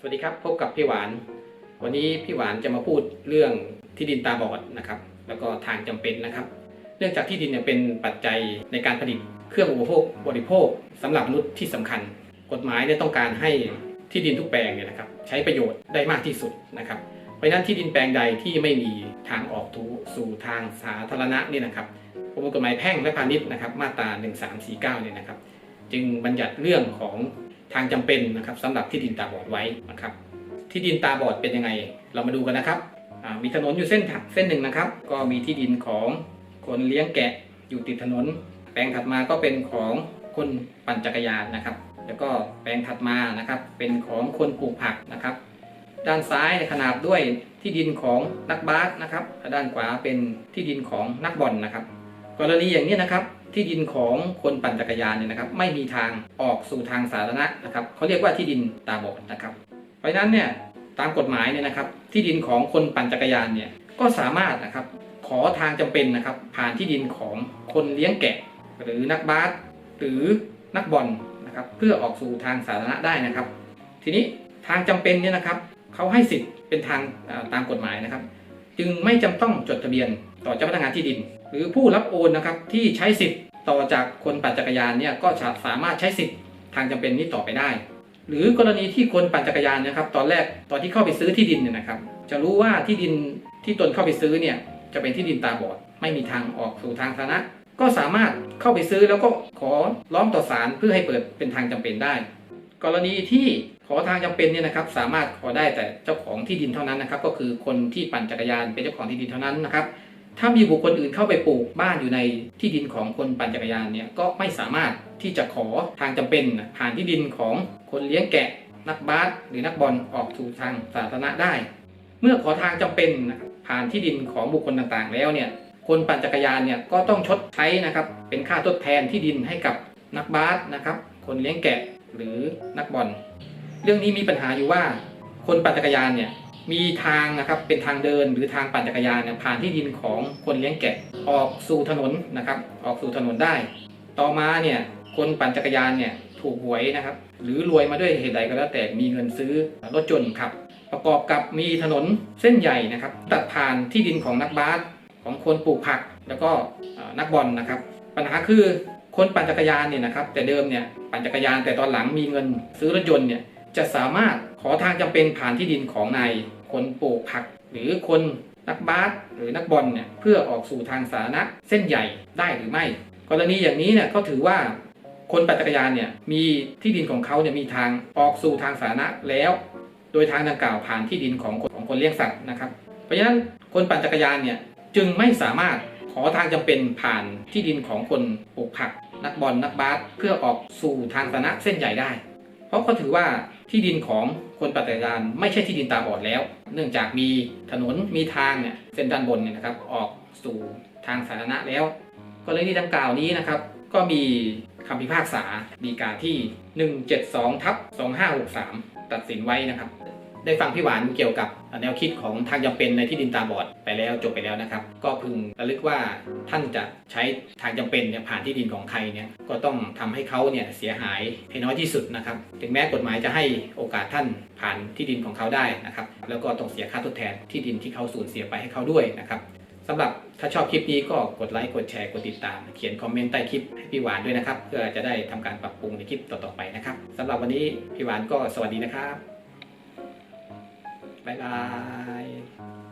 สวัสดีครับพบกับพี่หวาน วันนี้พี่หวานจะมาพูดเรื่องที่ดินตาบอดนะครับ แล้วก็ทางจำเป็นนะครับ เนื่องจากที่ดินเนี่ยเป็นปัจจัยในการผลิตเครื่องอุปโภคบริโภคสำหรับมนุษย์ที่สำคัญ กฎหมายเนี่ยต้องการให้ที่ดินทุกแปลงเนี่ยนะครับใช้ประโยชน์ได้มากที่สุดนะครับเพราะนั้นที่ดินแปลงใดที่ไม่มีทางออกทูสู่ทางสาธารณะนี่นะครับประมวลกฎหมายแพ่งและพาณิชย์นะครับมาตรา 1349เนี่ยนะครับ จึงบัญญัติเรื่องของ ทางจำเป็นนะครับสำหรับที่ดินตาบอดไว้นะครับ ที่ดินตาบอดเป็นยังไง เรามาดูกันนะครับมีถนนอยู่เส้นถักเส้นหนึ่งนะครับ ก็มีที่ดินของคนเลี้ยงแกะอยู่ติดถนน แปลงถัดมาก็เป็นของคนปั่นจักรยานนะครับ แล้วก็แปลงถัดมานะครับเป็นของคนปลูกผักนะครับ ด้านซ้ายขนาบด้วยที่ดินของนักบาสนะครับและด้านขวาเป็นที่ดินของนักบอลนะครับ กรณีอย่างนี้นะครับที่ดินของคนปั่นจักรยานเนี่ยนะครับ ไม่มีทางออกสู่ทางสาธารณะนะครับเขาเรียกว่าที่ดินตาบอดนะครับ เพราะฉะนั้นเนี่ยตามกฎหมายเนี่ยนะครับ ที่ดินของคนปั่นจักรยานเนี่ยก็สามารถนะครับขอทางจำเป็นนะครับ ผ่านที่ดินของคนเลี้ยงแกะ หรือนักบาสหรือนักบอลนะครับ เพื่อออกสู่ทางสาธารณะได้นะครับ ทีนี้ทางจำเป็นเนี่ยนะครับเขาให้สิทธิ์เป็นทางตามกฎหมายนะครับ จึงไม่จำต้องจดทะเบียน ต่อเจ้าพนักงานที่ดิน หรือผู้รับโอนนะครับที่ใช้สิทธิ์ต่อจากคนปั่นจักรยานเนี่ยก็จะสามารถใช้สิทธิ์ทางจำเป็นนี้ต่อไปได้ หรือกรณีที่คนปั่นจักรยานนะครับ ตอนแรกตอนที่เข้าไปซื้อที่ดินเนี่ยนะครับ จะรู้ว่าที่ดินที่ตนเข้าไปซื้อเนี่ยจะเป็นที่ดินตาบอด ไม่มีทางออกสู่ทางสาธารณะก็สามารถเข้าไปซื้อแล้วก็ขอร้องต่อศาลเพื่อให้เปิดเป็นทางจำเป็นได้ กรณีที่ขอทางจำเป็นเนี่ยนะครับ สามารถขอได้แต่เจ้าของที่ดินเท่านั้นนะครับ ก็คือคนที่ปั่นจักรยานเป็นเจ้าของที่ดินเท่านั้นนะครับ ถ้ามีบุคคลอื่นเข้าไปปลูกบ้านอยู่ในที่ดินของคนปั่นจักรยานเนี่ยก็ไม่สามารถที่จะขอทางจำเป็นผ่านที่ดินของคนเลี้ยงแกะ นักบาสหรือนักบอลออกสู่ทางสาธารณะได้ เมื่อขอทางจำเป็นผ่านที่ดินของบุคคลต่างๆ แล้วเนี่ยคนปั่นจักรยานเนี่ยก็ต้องชดใช้นะครับเป็นค่าทดแทนที่ดินให้กับนักบาสนะครับ คนเลี้ยงแกะหรือนักบอลเรื่องนี้มีปัญหาอยู่ว่า คนปั่นจักรยานเนี่ย มีทางนะครับเป็นทางเดินหรือทางปั่นจักรยานเนี่ยผ่านที่ดินของคนเลี้ยงแกะออกสู่ถนนนะครับออกสู่ถนนได้ ต่อมาเนี่ยคนปั่นจักรยานเนี่ยถูกหวยนะครับหรือรวยมาด้วยเหตุใดก็แล้วแต่มีเงินซื้อรถยนต์ครับ ประกอบกับมีถนนเส้นใหญ่นะครับ ตัดผ่านที่ดินของนักบาสของคนปลูกผักแล้วก็นักบอลนะครับ ปัญหาคือคนปั่นจักรยานเนี่ยนะครับ แต่เดิมเนี่ยปั่นจักรยานแต่ตอนหลังมีเงินซื้อรถยนต์เนี่ยจะสามารถขอทางจำเป็นผ่านที่ดินของนาย คนปลูกผัก หรือคนนักบาสหรือนักบอลเนี่ยเพื่อออกสู่ทางสาธารณะเส้นใหญ่ได้หรือไม่ กรณีอย่างนี้เนี่ยเขาถือว่าคนปั่นจักรยานเนี่ยมีที่ดินของเขาเนี่ยมีทางออกสู่ทางสาธารณะแล้ว โดยทางดังกล่าวผ่านที่ดินของคนของคนเลี้ยงสัตว์นะครับ เพราะฉะนั้นคนปั่นจักรยานเนี่ยจึงไม่สามารถขอทางจำเป็นผ่านที่ดินของคนปลูกผัก นักบอลนักบาสเพื่อออกสู่ทางสาธารณะเส้นใหญ่ได้ เพราะเขาถือว่า ที่ดินของคนปั่นจักรยานไม่ใช่ที่ดินตาบอดแล้ว เนื่องจากมีถนนมีทางเนี่ยเส้นด้านบนเนี่ยนะครับออกสู่ทางสาธารณะแล้วกรณีดังกล่าวนี้นะครับก็มีคำพิพากษาดีกาที่ 172ทับ2563 ตัดสินไว้นะครับ ได้ฟังพี่หวานเกี่ยวกับแนวคิดของทางจำเป็นในที่ดินตาบอดไปแล้วจบไปแล้วนะครับ ก็พึงระลึกว่าท่านจะใช้ทางจำเป็นเนี่ยผ่านที่ดินของใครเนี่ยก็ต้องทำให้เขาเนี่ยเสียหายให้น้อยที่สุดนะครับ ถึงแม้กฎหมายจะให้โอกาสท่านผ่านที่ดินของเขาได้นะครับ แล้วก็ต้องเสียค่าทดแทนที่ดินที่เขาสูญเสียไปให้เขาด้วยนะครับสำหรับถ้าชอบคลิปนี้ก็กดไลค์กดแชร์กดติดตาม เขียนคอมเมนต์ใต้คลิปให้พี่หวานด้วยนะครับ เพื่อจะได้ทำการปรับปรุงในคลิปต่อๆไปนะครับสำหรับวันนี้พี่หวานก็สวัสดีนะครับ บ๊ายบาย